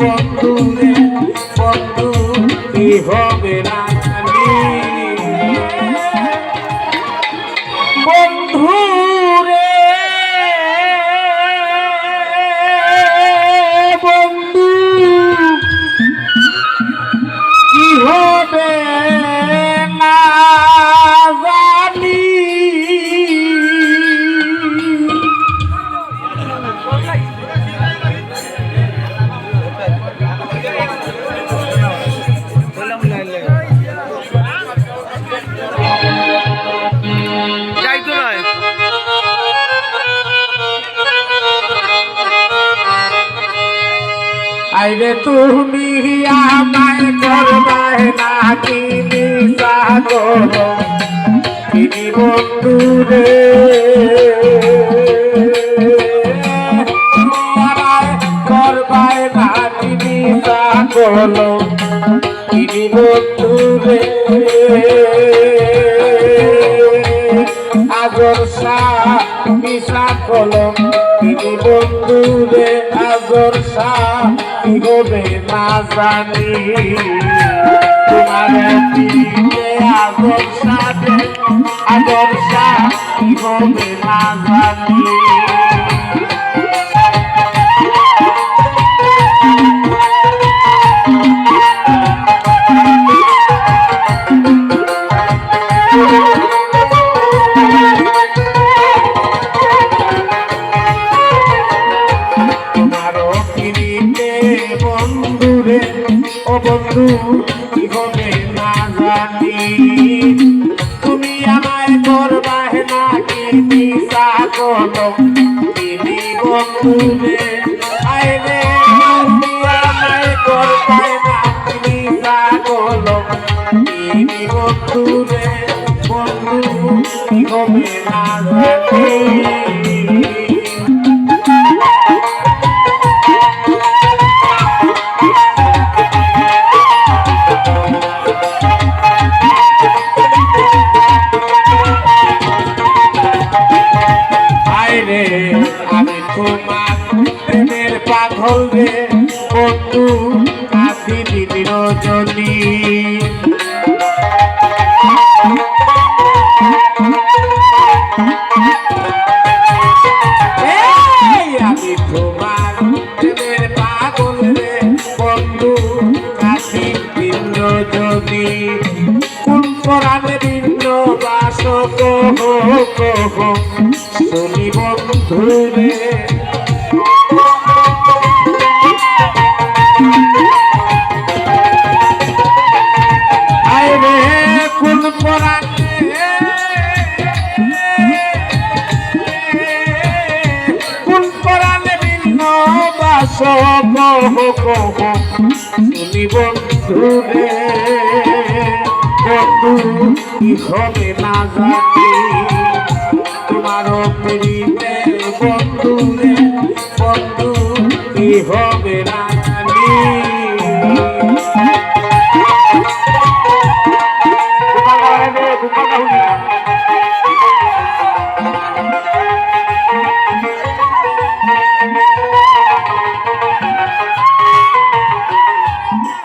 বন্ধু আইরে তুমি আমায় করবায় নাকি নিশা করো তিনি বন্ধু রে। করবায় নাকি নিশা করো তিনি বন্ধু রে। আজর শাহ মিশা কলম তিনি বন্ধু রে আজর শাহ কি হবে না জানি। তোমার পিঠে আজর সাথে আজর শাহ না জানি। বন্ধু কি হবে না জানি। তুমি আমায় করবাহ না কি করো আইরে তুমি বন্ধু কি হবে না কোন পরাণে ভিন্ন বাস শুনি বন্ধু রে কোন পরাণে শুনি বন্ধু রে কি হবে না জানি। তোমারও প্রেমে বন্ধু রে বন্ধু কি হবে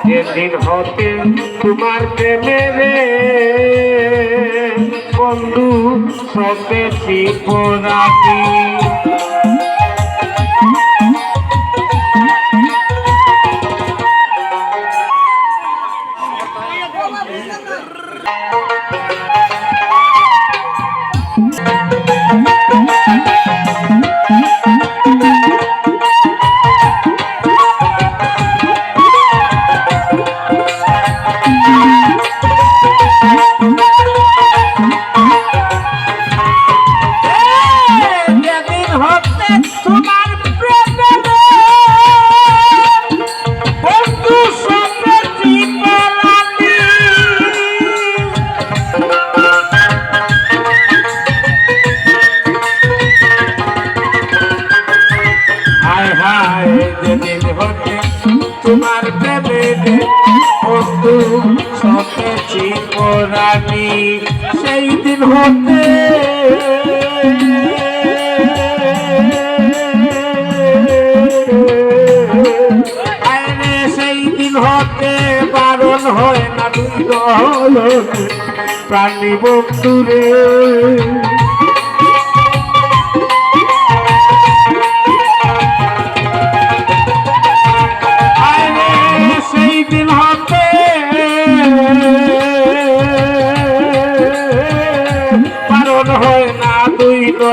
যেদিন হতে তোমার প্রেমে রে বন্ধু সতেছি পরাতি যায় যেদিন হতে তোমার প্রেমে বন্ধু সতেছি পোরানি সেই দিন হতে সেই দিন হতে বারণ হয় না প্রাণী বন্ধুরে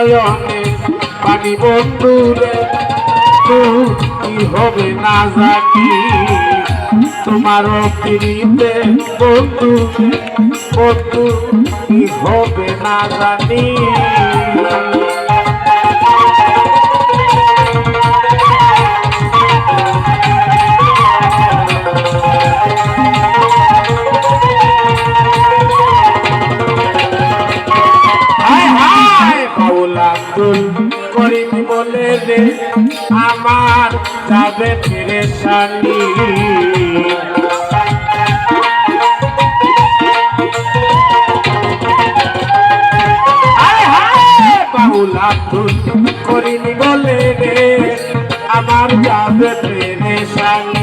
নয়নে পানি বন্ধুরে কি হবে না জানি। তোমার ফিরিতে বন্ধু বন্ধু কি হবে না জানি। তুল করিম বলে রে, আমার যাবে ফিরে সানি বাউলা তুল করিম বলে রে, আমার যাবে ফিরে সানি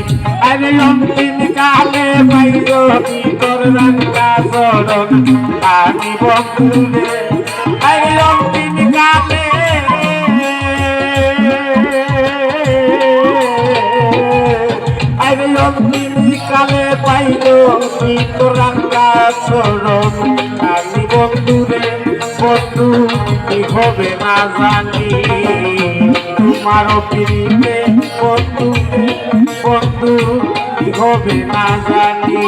আরে অন্তিম কালে বাইর ভিতর রাঙ্গা চরণ আমি বন্ধুরে। আরে ভিতর রাঙ্গা চরণ আমি বন্ধুরে বন্ধু কি হবে না জানি তোমার পিড়িতে বন্ধু বন্ধু কি হবে না জানি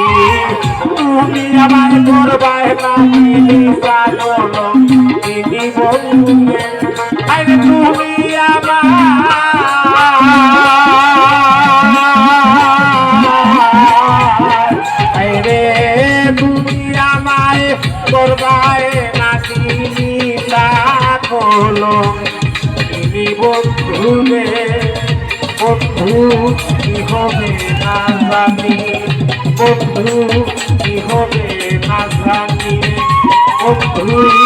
আমার করবায় না বন্ধু তুমি আমায় করবায় নাকি কলো তুমি বন্ধুবে বন্ধু কি হবে না জানি। বন্ধু কি হবে না জানি। বন্ধু